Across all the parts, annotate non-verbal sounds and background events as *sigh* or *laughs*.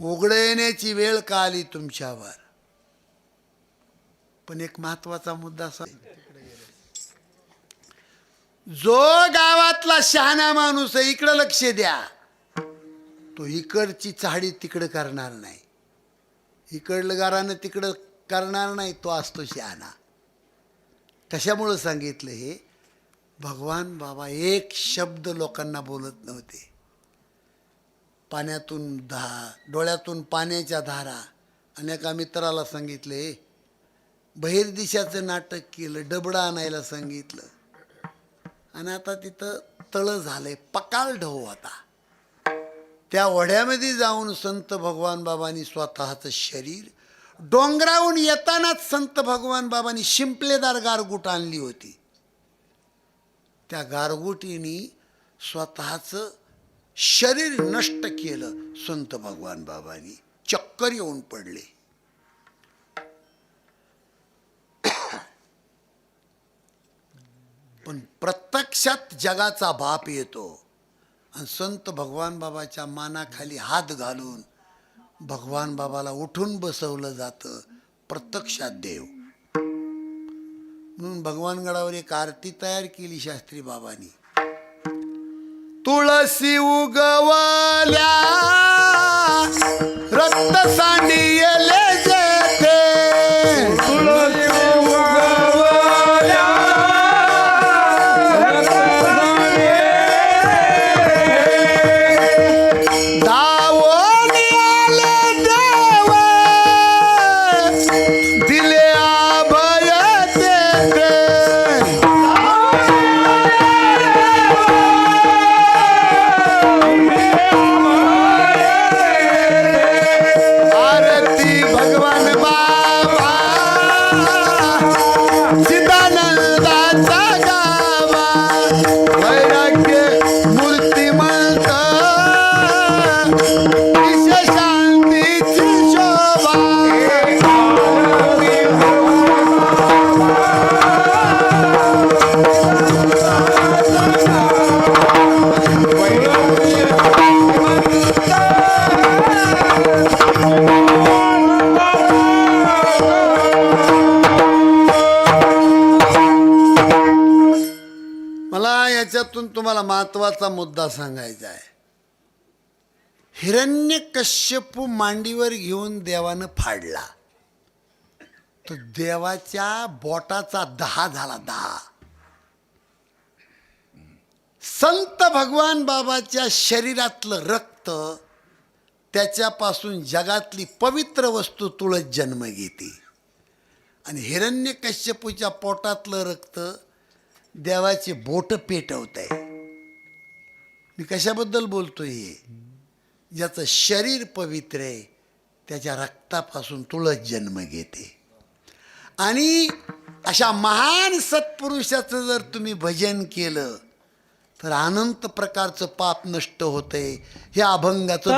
उघड येण्याची वेळ का आली तुमच्यावर? पण एक महत्त्वाचा मुद्दा असा जो गावातला शहाणा माणूस आहे इकडं लक्ष द्या. तो इकडची चाडी तिकडं करणार नाही. इकडलं गारानं तिकडं करणार नाही तो असतो शहाणा. कशामुळं सांगितलं हे? भगवान बाबा एक शब्द लोकांना बोलत नव्हते. पाण्यातून धा डोळ्यातून पाण्याच्या धारा. अनेका मित्राला सांगितले बहिर्दिशाचं नाटक केलं डबडा आणायला सांगितलं. आणि आता तिथं तळं झालंय पकाल ढव होता त्या ओढ्यामध्ये जाऊन संत भगवान बाबांनी स्वतःचं शरीर डोंगराहून येतानाच संत भगवान बाबांनी शिंपलेदार गारगुट आणली होती. त्या गारगुटीनी स्वतःचं शरीर नष्ट केलं संत भगवान बाबांनी. चक्कर येऊन पडले. पण प्रत्यक्षात जगाचा बाप येतो. आणि संत भगवान बाबाच्या मानाखाली हात घालून भगवान बाबाला उठून बसवलं जातं. प्रत्यक्षात देव. म्हणून भगवानगडावर एक आरती तयार केली शास्त्री बाबांनी. तुळसी उगवल्या. रक्त सांडियले कश्यपू मांडीवर घेऊन देवानं फाडला. तो देवाच्या बोटाचा दहा झाला दहा. संत भगवान बाबाच्या शरीरातलं रक्त त्याच्यापासून जगातली पवित्र वस्तू तुळस जन्म घेते. आणि हिरण्य कश्यपूच्या पोटातलं रक्त देवाचे बोट पेटवत आहे मी कशाबद्दल बोलतोय हे? ज्याचं शरीर पवित्र आहे त्याच्या रक्तापासून तुळस जन्म घेते. आणि अशा महान सत्पुरुषाचं जर तुम्ही भजन केलं तर अनंत प्रकारचं पाप नष्ट होतंय. हे अभंगाचं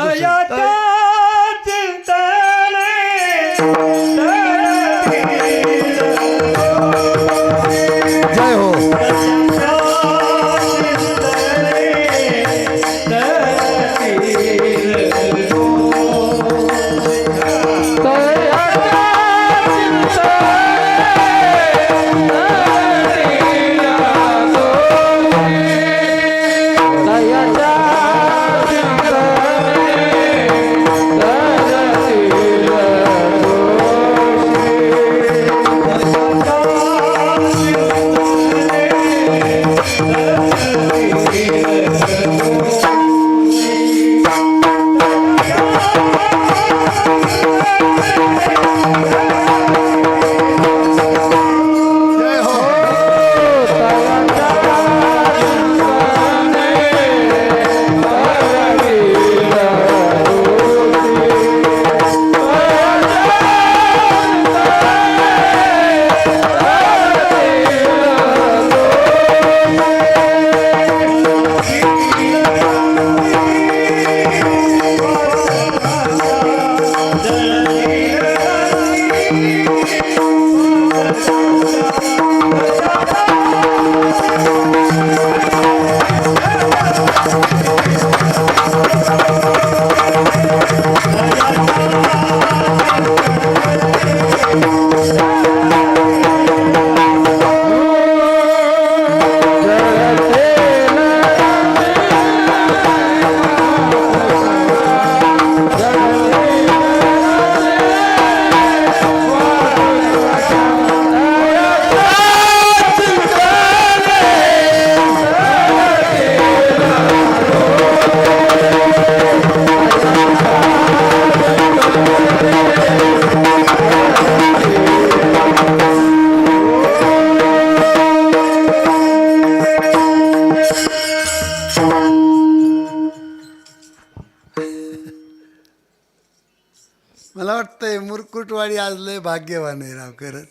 भाग्यवान आहे राव खरंच.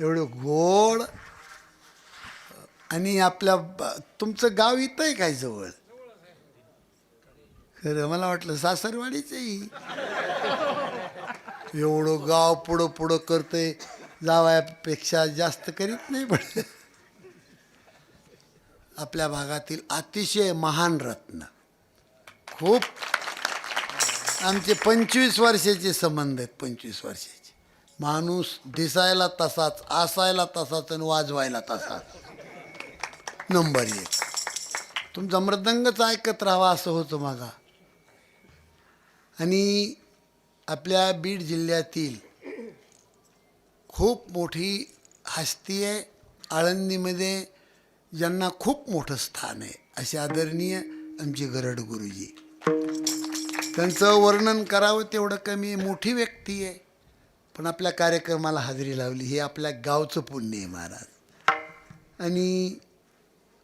एवढं गोड आणि आपल्या तुमचं गाव इथं आहे काय जवळ? खरं मला वाटलं सासरवाडीच आहे एवढं गाव पुढं पुढं करतंय जावयापेक्षा जास्त करीत नाही पण. आपल्या भागातील अतिशय महान रत्न. खूप. आमचे पंचवीस वर्षाचे संबंध आहेत पंचवीस वर्षाचे. माणूस दिसायला तसाच असायला तसाच आणि वाजवायला तसाच. नंबर एक. तुमचा मृदंगच ऐकत राहावा असं होतं मागा. आणि आपल्या बीड जिल्ह्यातील खूप मोठी हस्ती आहे. आळंदीमध्ये ज्यांना खूप मोठं स्थान आहे असे आदरणीय आमचे गरड गुरुजी. त्यांचं वर्णन करावं तेवढं कमी आहे. मोठी व्यक्ती आहे. पण आपल्या कार्यक्रमाला हजेरी लावली. हे आपल्या गावचं पुण्य आहे महाराज. आणि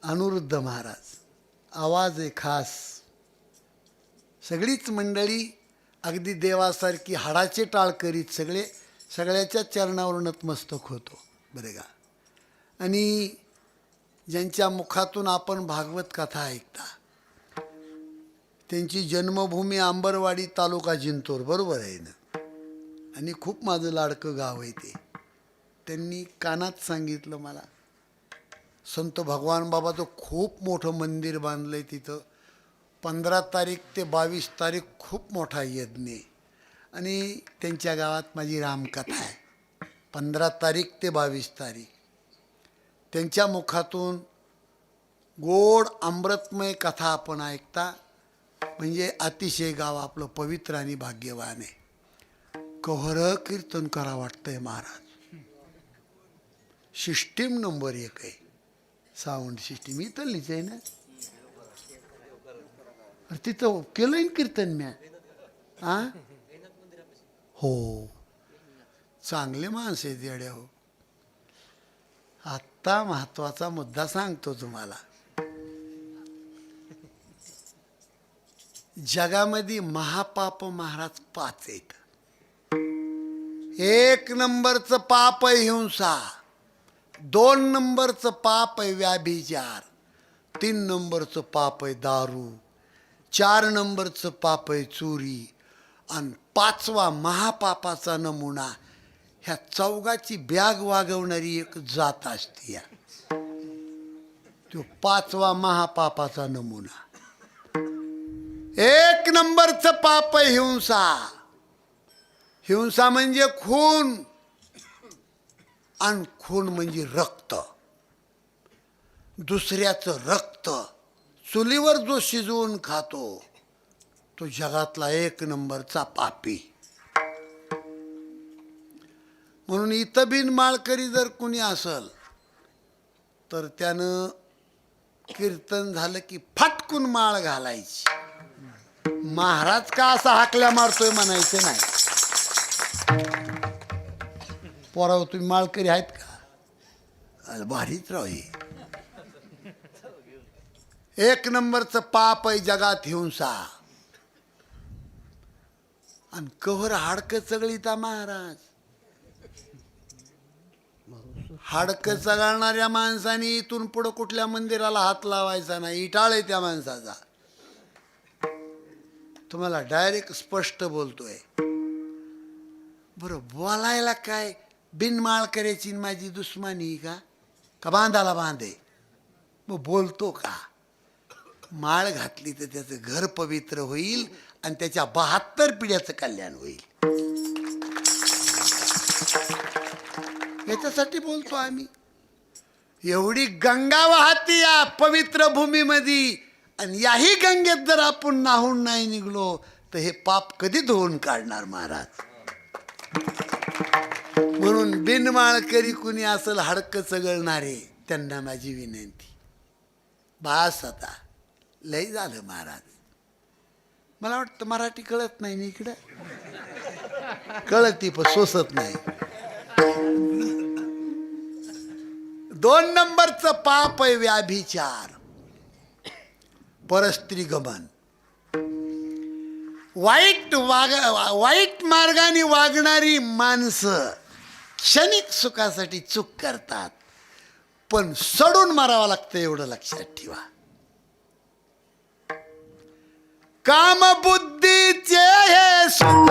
अनुरुद्ध महाराज आवाज आहे खास. सगळीच मंडळी अगदी देवासारखी हाडाचे टाळ करीत सगळे सगळ्याच्या चरणावर नतमस्तक होतो. बरे का? आणि ज्यांच्या मुखातून आपण भागवत कथा ऐकता त्यांची जन्मभूमी आंबरवाडी तालुका जिंतूर. बरोबर आहे ना? आणि खूप माझं लाडकं गाव आहे ते. त्यांनी कानात सांगितलं मला संत भगवान बाबाचं खूप मोठं मंदिर बांधलं आहे तिथं. पंधरा तारीख ते बावीस तारीख खूप मोठा यज्ञ आहे. आणि त्यांच्या गावात माझी रामकथा आहे. पंधरा तारीख ते बावीस तारीख. त्यांच्या मुखातून गोड अमृतमय कथा आपण ऐकता म्हणजे अतिशय गाव आपलं पवित्र आणि भाग्यवान आहे. कहर कीर्तन करा वाटतंय महाराज. सिस्टीम नंबर एक आहे. Sound system. इथलीच आहे ना? अरे तिथं केलं ना कीर्तन म्या? आ? हो. चांगले माणसं आहेत येड्या हो. आत्ता महत्त्वाचा मुद्दा सांगतो तुम्हाला. जगामध्ये महापाप महाराज पाच आहेत. एक नंबरचं पाप आहे हिंसा दोन नंबरचं पाप आहे व्याभिचार तीन नंबरचं पाप आहे दारू चार नंबरचं पाप आहे चोरी आणि पाचवा महापापाचा नमुना ह्या चौगाची बॅग वागवणारी एक जात असते या. तो पाचवा महापापाचा नमुना. एक नंबरचं पाप आहे हिंसा हिंसा म्हणजे खून आणि खून म्हणजे रक्त. दुसऱ्याचं रक्त चुलीवर जो शिजवून खातो तो जगातला एक नंबरचा पापी. म्हणून इथं बिन माळकरी जर कुणी असल तर त्यानं कीर्तन झालं की फटकून माळ घालायची. महाराज का असा हाकल्या मारतोय म्हणायचं नाही. पोराव तुम्ही माळकरी आहेत का? अरे भारीच राव हे. एक नंबरचं पाप आहे जगात हिंसा आणि कव्हर हाडकं चगळीता महाराज. हाडकं चगळणाऱ्या माणसाने इथून पुढं कुठल्या मंदिराला हात लावायचा नाही इटाळ आहे त्या माणसाचा. तुम्हाला डायरेक्ट स्पष्ट बोलतोय. बरं बोलायला काय? बिनमाळ करायची माझी दुश्मनी का? का बांधाला बांधे? मग बोलतो का? माळ घातली तर त्याचं घर पवित्र होईल आणि त्याच्या बहात्तर पिढ्याचं कल्याण होईल. याच्यासाठी बोलतो आम्ही. एवढी गंगा वाहती या पवित्र भूमीमध्ये आणि याही गंगेत जर आपण नाहून नाही निघलो तर हे पाप कधी धुवून काढणार महाराज? बिनमाळकरी कुणी असेल हडकं चगळणारे त्यांना माझी विनंती. बास आता लय झालं महाराज. मला वाटतं मराठी कळत नाही ना इकडं? कळती पण सोसत नाही. दोन नंबरचं पाप आहे व्याभिचार. परस्त्री गमन. वाईट वाग वाईट मार्गाने वागणारी माणसं क्षणिक सुखासाठी चूक करतात पण सडून मारावं लागतं एवढं लक्षात ठेवा. कामबुद्धीचे हे सुख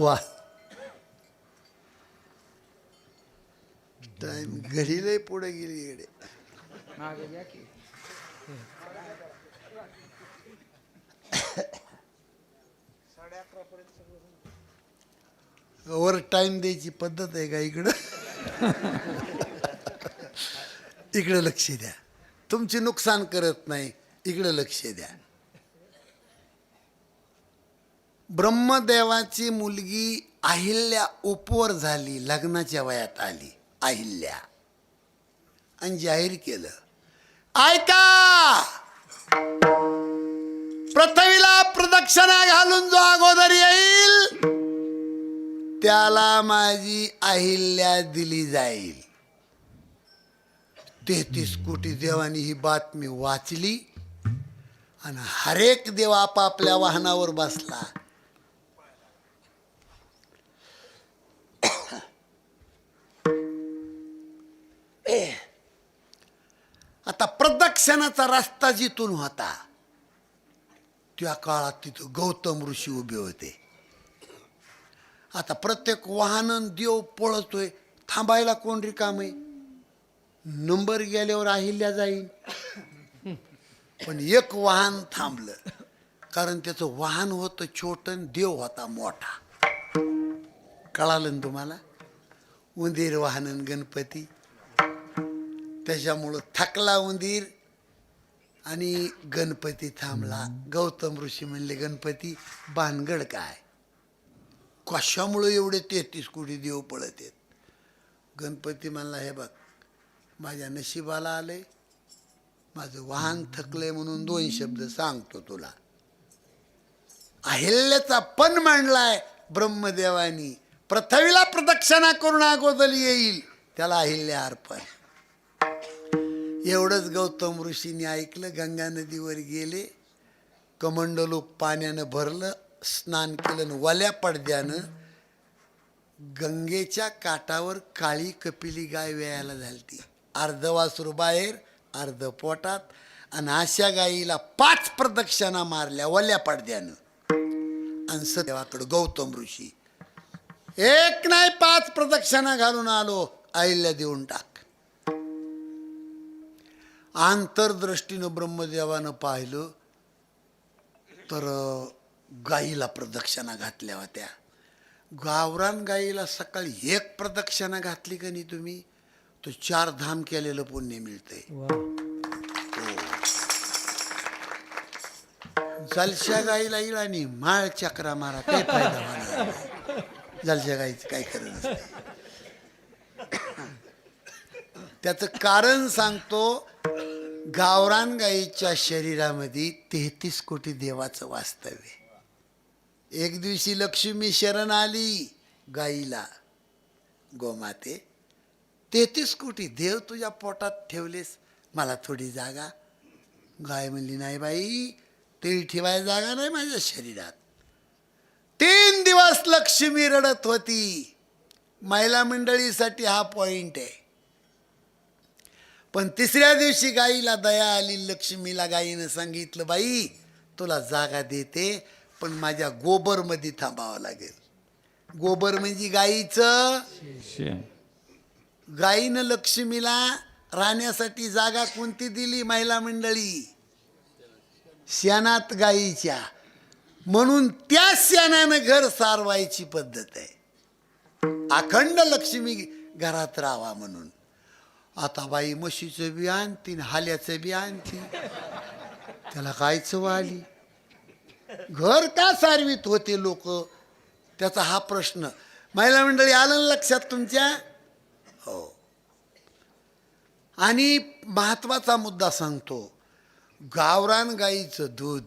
वा. टाइम घडी लय पुढे गेली इकडे. मागे या की. वर टाइम द्यायची पद्धत आहे का इकडं? इकडे लक्ष द्या. तुमचे नुकसान करत नाही इकडे लक्ष द्या. ब्रह्मदेवाची मुलगी अहिल्या उपवर झाली लग्नाच्या वयात आली अहिल्या. आणि जाहीर केलं. ऐका! पृथ्वीला प्रदक्षिणा घालून जो अगोदर येईल त्याला माझी अहिल्या दिली जाईल. तेहतीस कोटी देवानी ही बातमी वाचली आणि हरेक देव आपापल्या वाहनावर बसला. आता प्रदक्षिणाचा रस्ता जिथून होता त्या काळात तिथं गौतम ऋषी उभे होते. आता प्रत्येक वाहन देव पळतोय थांबायला कोण रिकाम आहे? नंबर गेल्यावर अहिल्या जाईल पण एक वाहन थांबलं कारण त्याचं वाहन होतं छोटं देव होता मोठा. कळालं ना तुम्हाला? उंदीर वाहन गणपती. त्याच्यामुळं थकला उंदीर आणि गणपती थांबला. गौतम ऋषी म्हणले गणपती भानगड काय? कशामुळं एवढे तेहतीस कोटी देव पळत आहेत? गणपती म्हणला हे बघ माझ्या नशिबाला आले माझं वाहन थकलंय म्हणून दोन शब्द सांगतो तुला. अहिल्याचा पण मांडलाय ब्रह्मदेवानी. पृथ्वीला प्रदक्षिणा करून अगोदर येईल. त्याला अहिल्या अर्पण एवढंच गौतम ऋषीने ऐकलं गंगा नदीवर गेले कमंडलू पाण्यानं भरलं स्नान केलं आणि वल्या पडद्यानं गंगेच्या काठावर काळी कपिली गाय वेळायला झालती. अर्ध वासरू बाहेर अर्ध पोटात आणि अशा गाईला पाच प्रदक्षिणा मारल्या वल्या पडद्यानं. आणि सदेवाकडं गौतम ऋषी एक नाही पाच प्रदक्षिणा घालून आलो आईला देऊन टाक. आंतरदृष्टीनं ब्रह्मदेवानं पाहिलं तर गाईला प्रदक्षिणा घातल्या होत्या. गावरान गाईला सकाळी एक प्रदक्षिणा घातली का नाही तुम्ही तर चार धाम केलेलं पुण्य मिळतंय. जलशा गाईला येईल आणि माळ चक्रा मारा काही फायदा होणार. जलशा गाईचं काय खरं *coughs* त्याचं कारण सांगतो गावरान गाईच्या शरीरामध्ये तेहतीस कोटी देवाचं वास्तव्य एक दिवशी लक्ष्मी शरण आली गाईला गोमाते तेहतीस कोटी देव तुझ्या पोटात ठेवलेस मला थोडी जागा. गाय म्हणली नाही बाई ते ठेवाय जागा नाही माझ्या शरीरात. तीन दिवस लक्ष्मी रडत होती. महिला मंडळीसाठी हा पॉइंट आहे. पण तिसऱ्या दिवशी गाईला दया आली लक्ष्मीला गाईनं सांगितलं बाई तुला जागा देते पण माझ्या गोबरमध्ये थांबावं लागेल. गोबर म्हणजे गाईचं? गाईनं लक्ष्मीला राहण्यासाठी जागा कोणती दिली महिला मंडळी? श्यानात गाईच्या. म्हणून त्या श्यानानं घर सारवायची पद्धत आहे. अखंड लक्ष्मी घरात राहावा म्हणून. आता बाई म्हशीचं बी आणतीन हाल्याचं बी आणतीन त्याला काय चव आली? घर का सारवीत होते लोक? त्याचा हा प्रश्न. महिला मंडळी आलं ना लक्षात तुमच्या? हो. आणि महत्त्वाचा मुद्दा सांगतो. गावरान गाईचं दूध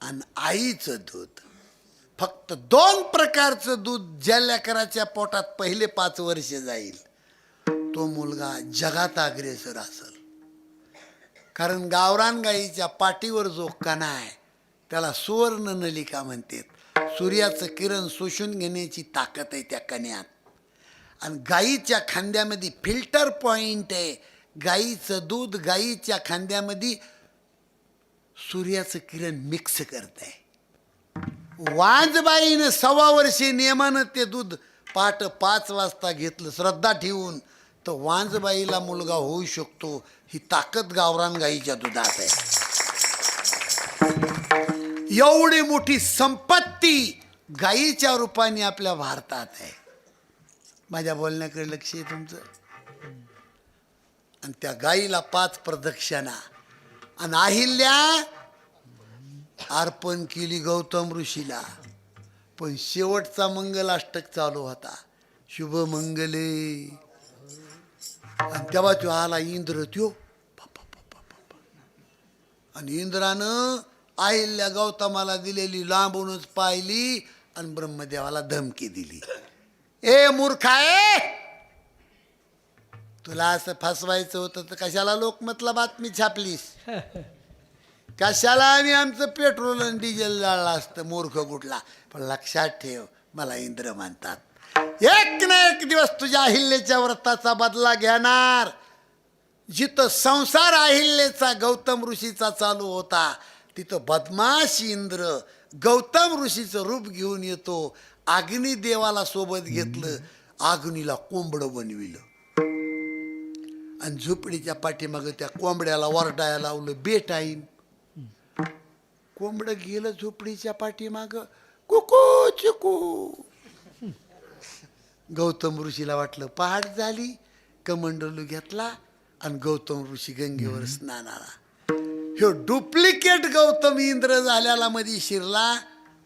आणि आईचं दूध. फक्त दोन प्रकारचं दूध ज्या लेकराच्या पोटात पहिले पाच वर्ष जाईल. तो मुलगा जगात अग्रेसर असेल. कारण गावरान गाईच्या पाठीवर जो कणा आहे त्याला सुवर्ण नलिका म्हणतात. सूर्याचं किरण शोषून घेण्याची ताकद आहे त्या कण्यात. आणि गाईच्या खांद्यामध्ये फिल्टर पॉईंट आहे. गाईचं दूध गाईच्या खांद्यामध्ये सूर्याचं किरण मिक्स करत आहे वाजबाईनं सव्वा वर्षी नियमानं ते दूध पाट पाच वाजता घेतलं श्रद्धा ठेवून. तर वांजबाईला मुलगा होऊ शकतो ही ताकद गावरान गाईच्या दुधात आहे. एवढी मोठी संपत्ती गाईच्या रूपाने आपल्या भारतात आहे. माझ्या बोलण्याकडे लक्ष आहे तुमचं. आणि त्या गाईला पाच प्रदक्षिणा. आणि अहिल्या अर्पण केली गौतम ऋषीला. पण शेवटचा मंगल अष्टक चालू होता. शुभ मंगले आणि तेव्हा तो आला इंद्र त्यो आणि इंद्रानं अहिल्या गौतमाला दिलेली लांबूनच पाहिली आणि ब्रह्मदेवाला धमकी दिली. ए मूर्खाए तुला असं फसवायचं होतं तर कशाला लोकमतला बातमी छापलीस? *laughs* कशाला आणि आमचं पेट्रोल आणि डिझेल जाळलं असतं मूर्ख कुठला? पण लक्षात ठेव मला इंद्र म्हणतात. एक ना एक दिवस तुझ्या अहिल्याच्या व्रताचा बदला घेणार. जिथं संसार अहिल्याचा गौतम ऋषीचा चालू होता तिथं बदमाश इंद्र गौतम ऋषीचं रूप घेऊन येतो अग्नी देवाला सोबत घेतलं अग्नीला कोंबडं बनविलं. आणि झोपडीच्या पाठीमागं त्या कोंबड्याला वरडायला लावलं बेटाईन कोंबडं गेलं झोपडीच्या पाठीमागं. कुकू चिकू. गौतम ऋषीला वाटलं पहाट झाली कमंडलू घेतला आणि गौतम ऋषी गंगेवर स्नानाला. ह्यो डुप्लिकेट गौतम इंद्र झाल्याला मध्ये शिरला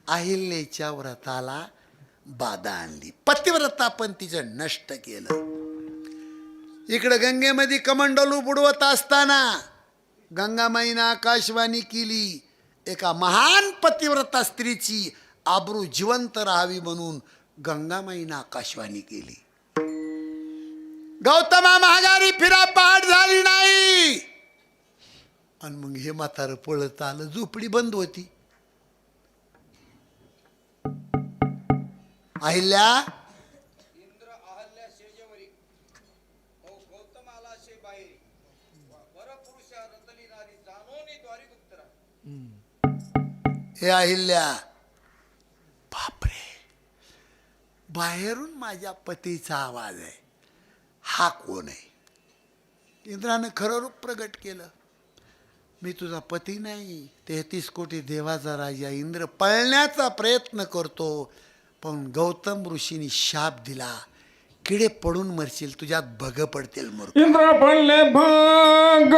अहिल्याच्या व्रताला बाधा आणली. पतिव्रता पण तिचं नष्ट केलं. इकडं गंगेमध्ये कमंडलू बुडवत असताना गंगामाईनं आकाशवाणी केली एका महान पतिव्रता स्त्रीची आबरू जिवंत राहावी म्हणून गंगामाईनं आकाशवाणी केली. गौतमा महागारी फिरा पाठ झाली नाही. आणि मग हे म्हातारं पळत आलं झोपडी बंद होती. अहिल्या? इंद्र अहल्या बाहेरून माझ्या पतीचा आवाज आहे. हा कोण आहे? इंद्रानं खरं रूप प्रगट केलं. मी तुझा पती नाही. तेहतीस कोटी देवाचा राजा इंद्र पळण्याचा प्रयत्न करतो. पण गौतम ऋषीने शाप दिला. किडे पडून मरशील तुझ्यात भग पडतील मर इंद्र पडले भाग.